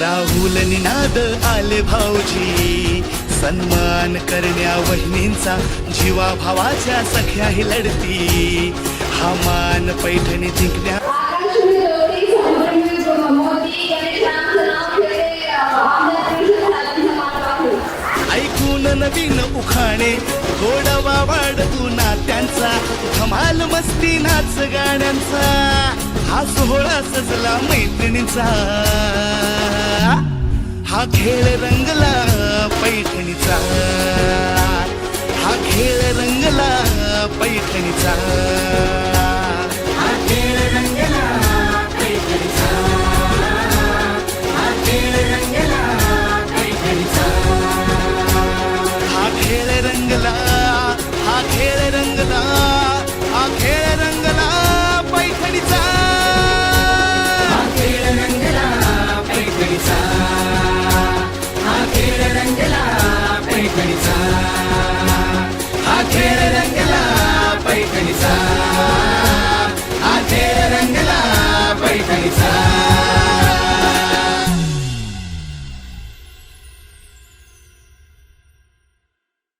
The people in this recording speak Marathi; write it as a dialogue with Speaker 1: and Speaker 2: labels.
Speaker 1: राहुल निनाद आले भाऊजी. सन्मान करण्या वहिनींचा जीवा भावाच्या सख्याही लढती. हा मान पैठणी जिंकण्या ऐकून नवीन उखाणे. गोडवा वाढतू नात्यांचा धमाल मस्ती नाच गाण्यांचा. हा सोहळा सजला मैत्रिणीचा. हा खेळ रंगला पैठणीचा. हा खेळ रंगला पैठणीचा. रंगला हा खेळ रंगला हा खेळ रंगला पैठणीचा. हा खेळ रंगला पैठणीचा. हा खेळ रंगला पैठणीचा. हा खेळ रंगला पैठणीचा.